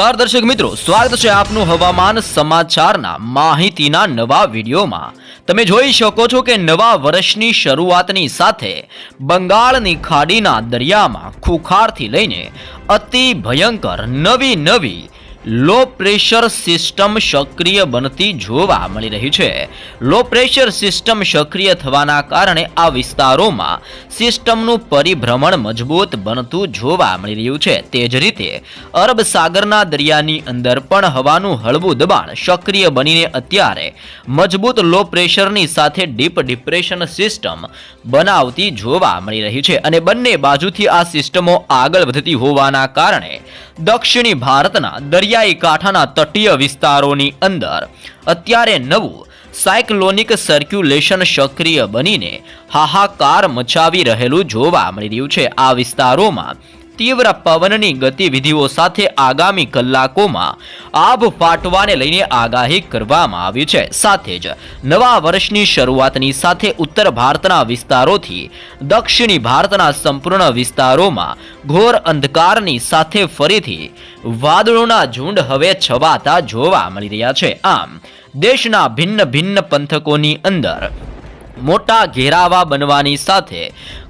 નમસ્કાર દર્શક મિત્રો, સ્વાગત છે આપનું હવામાન સમાચારના માહિતીના નવા વિડીયોમાં. તમે જોઈ શકો છો કે નવા વર્ષની શરૂઆતની સાથે બંગાળની ખાડીના દરિયામાં ખુખારથી લઈને અતિ ભયંકર નવી નવી લો પ્રેશર સિસ્ટમ સક્રિય બનતી જોવા મળી રહી છે. લો પ્રેશર સિસ્ટમ સક્રિય થવાના કારણે આ વિસ્તારોમાં સિસ્ટમનું પરિભ્રમણ મજબૂત બનતું જોવા મળી રહ્યું છે. તે જ રીતે અરબ સાગરના દરિયાની અંદર પણ હવાનું હળવું દબાણ સક્રિય બનીને અત્યારે મજબૂત લો પ્રેશરની સાથે ડીપ ડિપ્રેશન સિસ્ટમ બનાવતી જોવા મળી રહી છે. અને બંને બાજુથી આ સિસ્ટમો આગળ વધતી હોવાના કારણે દક્ષિણી ભારતના દરિયાઈ કાંઠાના તટીય વિસ્તારોની અંદર. અત્યારે નવું સાયક્લોનિક સર્ક્યુલેશન સક્રિય બનીને હાહાકાર મચાવી રહેલું જોવા મળી રહ્યું છે. આ વિસ્તારોમાં તીવ્ર પવનની ગતિવિધિઓ સાથે આગામી કલાકોમાં આભ ફાટવાને લઈને આગાહી કરવામાં આવી છે. સાથે જ નવા વર્ષની શરૂઆતની સાથે ઉત્તર ભારતના વિસ્તારોથી દક્ષિણી ભારતના સંપૂર્ણ વિસ્તારોમાં ઘોર અંધકારની સાથે ફરીથી વાદળોના ઝુંડ હવે છવાતા જોવા મળી રહ્યા છે. આમ, દેશના ભિન્ન ભિન્ન પંથકોની અંદર મોટા ઘેરાવા બનવાની સાથે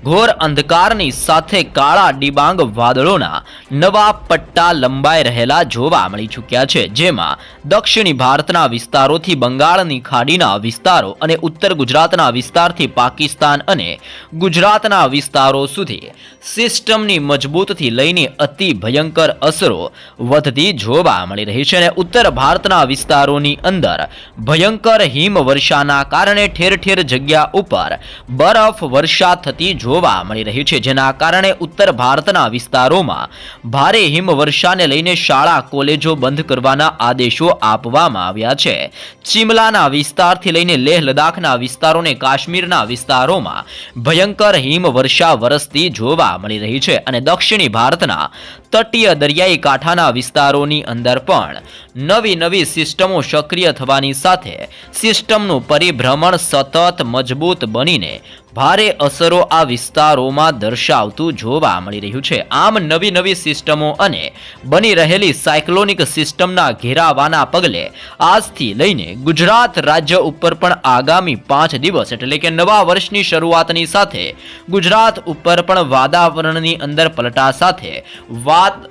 ઘોર અંધકારની સાથે કાળા ડિબાંગ વાદળોના નવા પટ્ટા લંબાઈ રહેલા જોવા મળી ચૂક્યા છે, જેમાં દક્ષિણી ભારતના વિસ્તારોથી બંગાળની ખાડીના વિસ્તારો અને ઉત્તર ગુજરાતના વિસ્તારથી પાકિસ્તાન અને ગુજરાતના વિસ્તારો સુધી સિસ્ટમની મજબૂતથી લઈને અતિ ભયંકર અસરો વધતી જોવા મળી રહી છે અને ઉત્તર ભારતના વિસ્તારોની અંદર ભયંકર હિમવર્ષાના કારણે ઠેર ઠેર જગ્યા ઉપર બરફ વર્ષા થતી જોવા મળી રહ્યું છે, જેના કારણે ઉત્તર ભારતના વિસ્તારોમાં ભારે હિમવર્ષાને લઈને શાળા, કોલેજો બંધ કરવાના આદેશો આપવામાં આવ્યા છે. ચીમલાના વિસ્તારથી લઈને લેહ લદાખના વિસ્તારોને કાશ્મીરના વિસ્તારોમાં ભયંકર હિમવર્ષા વરસતી જોવા મળી રહી છે અને દક્ષિણી ભારતના તટીય દરિયાઈ કાંઠાના વિસ્તારોની અંદર પણ નવી નવી સિસ્ટમો સક્રિય થવાની સાથે સિસ્ટમનું પરિભ્રમણ સતત મજબૂત બનીને ભારે અસરો આ વિસ્તારોમાં દર્શાવતું જોવા મળી રહ્યું છે. આમ નવી નવી સિસ્ટમો અને બની રહેલી સાયક્લોનિક સિસ્ટમના ઘેરાવાના પગલે આજથી લઈને ગુજરાત રાજ્ય ઉપર પણ આગામી પાંચ દિવસ એટલે કે નવા વર્ષની શરૂઆતની સાથે ગુજરાત ઉપર પણ વાતાવરણની અંદર પલટા સાથે વાત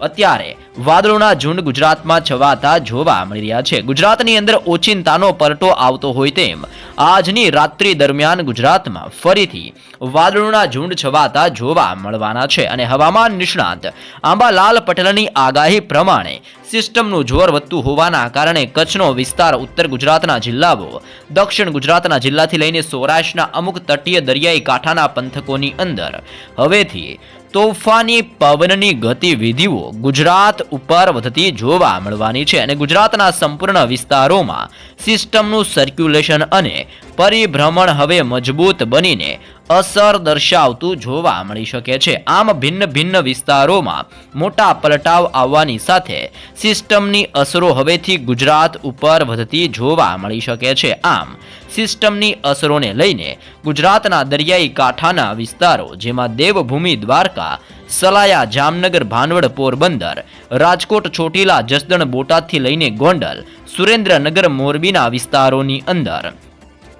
અત્યારે વાદળોના ઝુંડ ગુજરાતમાં છવાતા જોવા મળી રહ્યા છે. ગુજરાતની અંદર ઓચિંતાનો પલટો આવતો હોય તેમ આજની રાત્રિ દરમિયાન ગુજરાતમાં ફરીથી વાદળોના ઝુંડ છવાતા જોવા મળવાના છે અને હવામાન નિષ્ણાત આંબાલાલ પટેલની આગાહી પ્રમાણે સિસ્ટમનું જોર વધતું હોવાના કારણે કચ્છનો વિસ્તાર ઉત્તર ગુજરાતના જિલ્લાઓ, દક્ષિણ ગુજરાતના જિલ્લાથી લઈને સૌરાષ્ટ્રના અમુક તટીય દરિયાઈ કાંઠાના પંથકોની અંદર હવેથી તોફાની પવનની ગતિવિધિઓ ગુજરાત ઉપર વધતી જોવા મળવાની છે અને ગુજરાતના સંપૂર્ણ વિસ્તારોમાં સિસ્ટમનું સર્ક્યુલેશન અને પરિભ્રમણ હવે મજબૂત બનીને અસર દર્શાવતું જોવા મળી શકે છે. આમ ભિન્ન ભિન્ન વિસ્તારોમાં મોટા પલટાવ આવવાની સાથે સિસ્ટમની અસરો હવેથી ગુજરાત ઉપર વધતી જોવા મળી શકે છે. આમ સિસ્ટમની અસરોને લઈને ગુજરાતના દરિયાઈ કાંઠાના વિસ્તારો, જેમાં દેવભૂમિ દ્વારકા, સલાયા જામનગર, ભાનવડ પોરબંદર, રાજકોટ, ચોટીલા, જસદણ, બોટાદથી લઈને ગોંડલ, સુરેન્દ્રનગર, મોરબીના વિસ્તારોની અંદર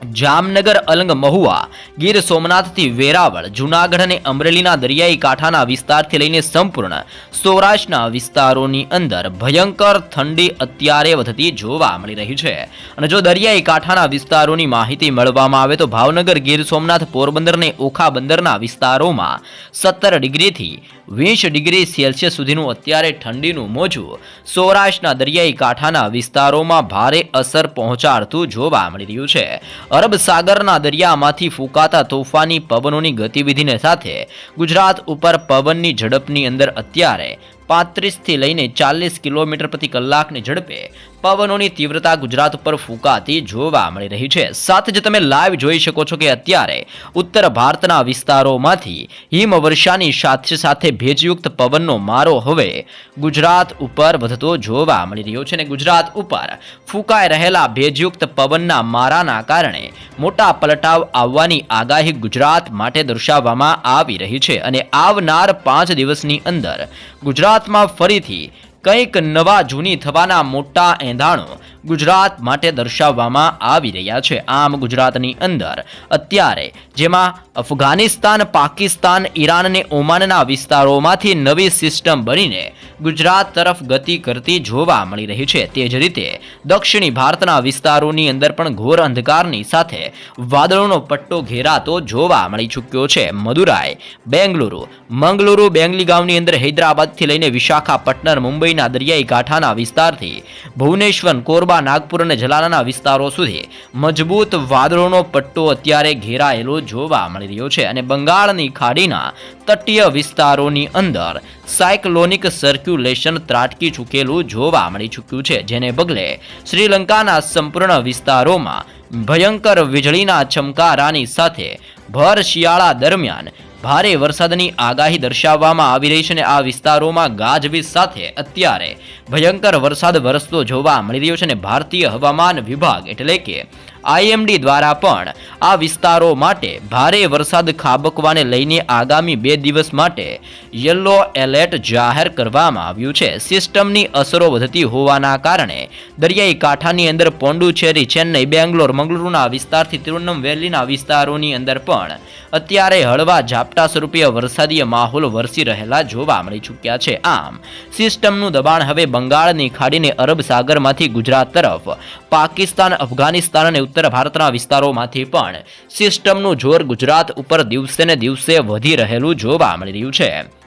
જામનગર અલંગ મહુવા, ગીર સોમનાથથી વેરાવળ, જૂનાગઢ અને અમરેલીના દરિયાઈ કાંઠાના વિસ્તારથી લઈને સંપૂર્ણ સૌરાષ્ટ્રના વિસ્તારોની અંદર ભયંકર ઠંડી અત્યારે વધતી જોવા મળી રહી છે. અને જો દરિયાઈ કાંઠાના વિસ્તારોની માહિતી મળવામાં આવે તો ભાવનગર, ગીર સોમનાથ, પોરબંદર અને ઓખા બંદરના વિસ્તારોમાં સત્તર ડિગ્રીથી વીસ ડિગ્રી સેલ્સિયસ સુધીનું અત્યારે ઠંડીનું મોજું સૌરાષ્ટ્રના દરિયાઈ કાંઠાના વિસ્તારોમાં ભારે અસર પહોંચાડતું જોવા મળી રહ્યું છે. અરબ સાગરના દરિયામાંથી ફૂંકાતા તોફાની પવનોની ગતિવિધિને સાથે ગુજરાત ઉપર પવનની ઝડપની અંદર અત્યારે પાંત્રીસથી લઈને ચાલીસ કિલોમીટર પ્રતિ કલાકની ઝડપે પવનોની તીવ્રતા ગુજરાત ઉપર ફૂંકાતી જોવા મળી રહી છે. સાથે જ તમે લાઈવ જોઈ શકો છો કે અત્યારે ઉત્તર ભારતના વિસ્તારોમાંથી હિમવર્ષાની સાથે સાથે ભેજયુક્ત પવનનો મારો હવે ગુજરાત ઉપર વધતો જોવા મળી રહ્યો છે અને ગુજરાત ઉપર ફૂંકાઈ રહેલા ભેજયુક્ત પવનના મારાના કારણે મોટા પલટાવ આવવાની આગાહી ગુજરાત માટે દર્શાવવામાં આવી રહી છે. અને આવનાર પાંચ દિવસની અંદર ગુજરાતમાં ફરીથી કંઈક નવા જૂની થવાના મોટા એંધાણો ગુજરાત માટે દર્શાવવામાં આવી રહ્યા છે. આમ ગુજરાતની અંદર અત્યારે જેમાં અફઘાનિસ્તાન, પાકિસ્તાન, ઈરાન અને ઓમાનના વિસ્તારોમાંથી નવી સિસ્ટમ બનીને ગુજરાત તરફ ગતિ કરતી જોવા મળી રહી છે. તે જ રીતે દક્ષિણી ભારતના વિસ્તારોની અંદર પણ ઘોર અંધકારની સાથે વાદળોનો પટ્ટો ઘેરાતો જોવા મળી ચૂક્યો છે. મદુરાઈ, બેંગલુરુ, મંગલુરુ બેંગલીગાંવની અંદર હૈદરાબાદથી લઈને વિશાખાપટ્ટનમ, મુંબઈના દરિયાઈ કાંઠાના વિસ્તારથી ભુવનેશ્વર, કોરબા નાગપુર અને જલાલાના વિસ્તારો સુધી મજબૂત વાદળોનો પટ્ટો અત્યારે ઘેરાયેલો જોવા મળી રહ્યો છે અને બંગાળની ખાડીના તટીય વિસ્તારોની અંદર સાયક્લોનિક સર્ક્યુલેશન ત્રાટકી ચૂકેલું જોવા મળી ચૂક્યું છે, જેને પગલે શ્રીલંકાના સંપૂર્ણ વિસ્તારોમાં ભયંકર વીજળીના ચમકારાની સાથે ભર શિયાળા દરમિયાન ભારે વરસાદની આગાહી દર્શાવવામાં આવી રહી છે અને આ વિસ્તારોમાં ગાજવીજ સાથે અત્યારે ભયંકર વરસાદ વરસતો જોવા મળી રહ્યો છે અને ભારતીય હવામાન વિભાગ એટલે કે આઈએમડી દ્વારા પણ આ વિસ્તારો માટે ભારે વરસાદ ખાબકવાને લઈને આગામી બે દિવસ માટે યલો એલર્ટ જાહેર કરવામાં આવ્યું છે. સિસ્ટમની અસરો વધતી હોવાના કારણે દરિયાઈ કાંઠાની અંદર પોંડુચેરી, ચેન્નઈ, બેંગ્લોર મંગલુરુના વિસ્તારથી તિરુવનંતવેલીના વિસ્તારોની અંદર પણ અત્યારે હળવા ઝાપટા સ્વરૂપે વરસાદીય માહોલ વરસી રહેલા જોવા મળી ચૂક્યા છે. આમ, સિસ્ટમનું દબાણ હવે બંગાળની ખાડીને અરબ સાગરમાંથી ગુજરાત તરફ, પાકિસ્તાન, અફઘાનિસ્તાન અને ઉત્તર ભારતના વિસ્તારોમાંથી પણ સિસ્ટમનું જોર ગુજરાત ઉપર દિવસે ને દિવસે વધી રહેલું જોવા મળી રહ્યું છે.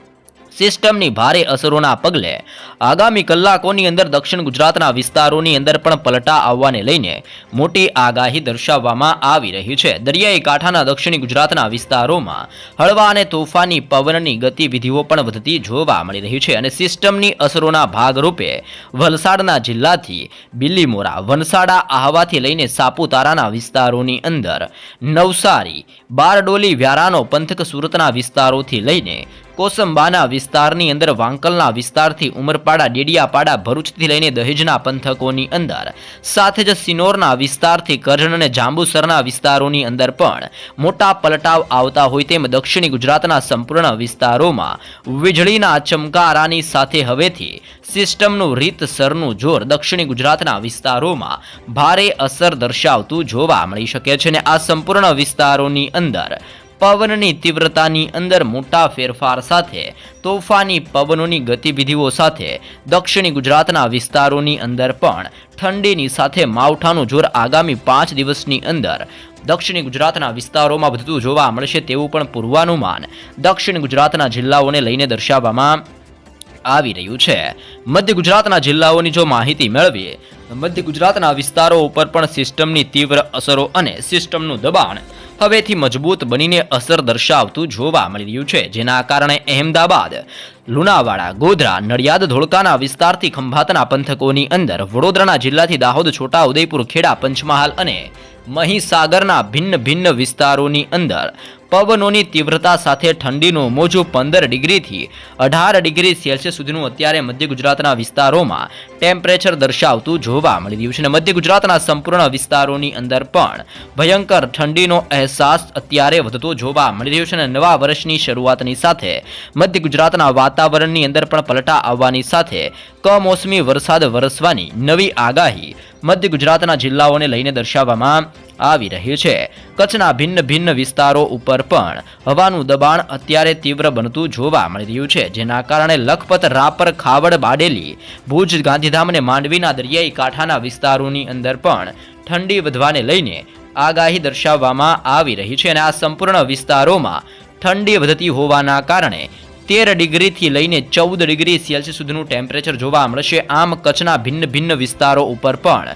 સિસ્ટમની ભારે અસરોના પગલે આગામી કલાકોની અંદર દક્ષિણ ગુજરાતના વિસ્તારોની અંદર પણ પલટા આવવાને લઈને મોટી આગાહી દર્શાવવામાં આવી રહી છે. દરિયાઈ કાંઠાના દક્ષિણ ગુજરાતના વિસ્તારોમાં હળવા અને તોફાની પવનની ગતિવિધિઓ પણ વધતી જોવા મળી રહી છે અને સિસ્ટમની અસરોના ભાગરૂપે વલસાડના જિલ્લાથી બિલીમોરા, વનસાડા આહવાથી લઈને સાપુતારાના વિસ્તારોની અંદર નવસારી, બારડોલી વ્યારાનો પંથક સુરતના વિસ્તારોથી લઈને કોસંબાના વિસ્તારની અંદર, વાંકલના વિસ્તારથી ઉમરપાડા, ડેડિયાપાડા, ભરૂચથી લઈને દહેજના પંથકોની અંદર. સાથે જ સિનોરના વિસ્તારથી કરજણ અને જાંબુસરના વિસ્તારોની અંદર પણ મોટા પલટાવ આવતા હોય તેમ દક્ષિણી ગુજરાતના સંપૂર્ણ વિસ્તારોમાં વીજળીના ચમકારાની સાથે હવેથી સિસ્ટમનું રીતસરનું જોર દક્ષિણી ગુજરાતના વિસ્તારોમાં ભારે અસર દર્શાવતું જોવા મળી શકે છે અને આ સંપૂર્ણ વિસ્તારોની અંદર પવનની તીવ્રતાની અંદર મોટા ફેરફાર સાથે તોફાની પવનોની ગતિવિધિઓ સાથે દક્ષિણી ગુજરાતના વિસ્તારોની અંદર પણ ઠંડીની સાથે માવઠાનું જોર આગામી પાંચ દિવસની અંદર દક્ષિણ ગુજરાતના વિસ્તારોમાં વધતું જોવા મળશે તેવું પણ પૂર્વાનુમાન દક્ષિણ ગુજરાતના જિલ્લાઓને લઈને દર્શાવવામાં આવી રહ્યું છે. મધ્ય ગુજરાતના જિલ્લાઓની જો માહિતી મેળવીએ, મધ્ય ગુજરાતના વિસ્તારો ઉપર પણ સિસ્ટમની તીવ્ર અસરો અને સિસ્ટમનું દબાણ હવેથી મજબૂત બનીને અસર દર્શાવતું જોવા મળી રહ્યું છે, જેના કારણે અહેમદાબાદ, લુણાવાડા, ગોધરા, નડિયાદ, ધોળકાના વિસ્તારથી ખંભાતના પંથકોની અંદર વડોદરાના જિલ્લાથી દાહોદ, છોટા ઉદયપુર, ખેડા, પંચમહાલ અને મહીસાગરના ભિન્ન ભિન્ન વિસ્તારોની અંદર પવનોની તીવ્રતા સાથે ઠંડીનું મોજું પંદર ડિગ્રીથી અઢાર ડિગ્રી સેલ્સિયસ સુધીનું અત્યારે મધ્ય ગુજરાતના વિસ્તારોમાં ટેમ્પરેચર દર્શાવતું જોવા મળી રહ્યું છે. અને મધ્ય ગુજરાતના સંપૂર્ણ વિસ્તારોની અંદર પણ ભયંકર ઠંડીનો અહેસાસ અત્યારે વધતો જોવા મળી રહ્યો છે અને નવા વર્ષની શરૂઆતની સાથે મધ્ય ગુજરાતના વાતાવરણની અંદર પણ પલટા આવવાની સાથે કમોસમી વરસાદ વરસવાની નવી આગાહી મધ્ય ગુજરાતના જિલ્લાઓને લઈને દર્શાવવામાં આવી રહ્યું છે. કચ્છના ભિન્ન ભિન્ન વિસ્તારો ઉપર પણ હવાનું દબાણ અત્યારે તીવ્ર બનતું જોવા મળી રહ્યું છે, જેના કારણે લખપત, રાપર, ખાવડ, બાડેલી, ભુજ, ગાંધીધામ અને માંડવીના દરિયાઈ કાંઠાના વિસ્તારોની અંદર પણ ઠંડી વધવાને લઈને આગાહી દર્શાવવામાં આવી રહી છે અને આ સંપૂર્ણ વિસ્તારોમાં ઠંડી વધતી હોવાના કારણે તેર ડિગ્રીથી લઈને ચૌદ ડિગ્રી સેલ્સિયસ સુધીનું ટેમ્પરેચર જોવા મળશે. આમ કચ્છના ભિન્ન ભિન્ન વિસ્તારો ઉપર પણ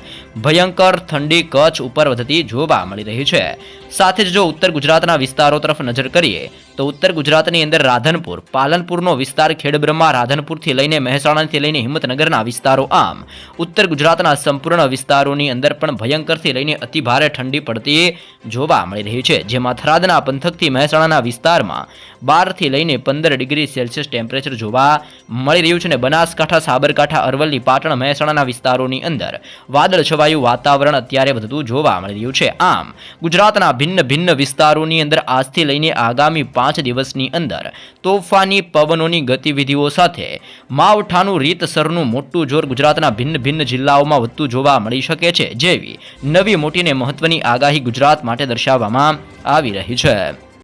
ભયંકર ઠંડી કચ્છ ઉપર વધતી જોવા મળી રહી છે. સાથે જ જો ઉત્તર ગુજરાતના વિસ્તારો તરફ નજર કરીએ તો ઉત્તર ગુજરાતની અંદર રાધનપુર, પાલનપુરનો વિસ્તાર ખેડબ્રહ્મા રાધનપુરથી લઈને મહેસાણાથી લઈને હિંમતનગરના વિસ્તારો આમ. ઉત્તર ગુજરાતના સંપૂર્ણ વિસ્તારોની અંદર પણ ભયંકરથી લઈને અતિ ભારે ઠંડી પડતી જોવા મળી રહી છે, જેમાં થરાદના પંથકથી મહેસાણાના વિસ્તારમાં બારથી લઈને પંદર ડિગ્રી સેલ્સિયસ ટેમ્પરેચર જોવા મળી રહ્યું છે અને બનાસકાંઠા, સાબરકાંઠા, અરવલ્લી, પાટણ, મહેસાણાના વિસ્તારોની અંદર વાદળ છવાયું વાતાવરણ અત્યારે વધતું જોવા મળી રહ્યું છે. આમ, ગુજરાતના ભિન્ન ભિન્ન વિસ્તારોની અંદર આજથી લઈને આગામી પાંચ પાંચ દિવસની અંદર તોફાની પવનોની ગતિવિધિઓ સાથે માવઠાનું રીતસરનું મોટું જોર ગુજરાતના ભિન્ન ભિન્ન જિલ્લાઓમાં વધતું જોવા મળી શકે છે જેવી નવી મોટી ને મહત્વની આગાહી ગુજરાત માટે દર્શાવવામાં આવી રહી છે.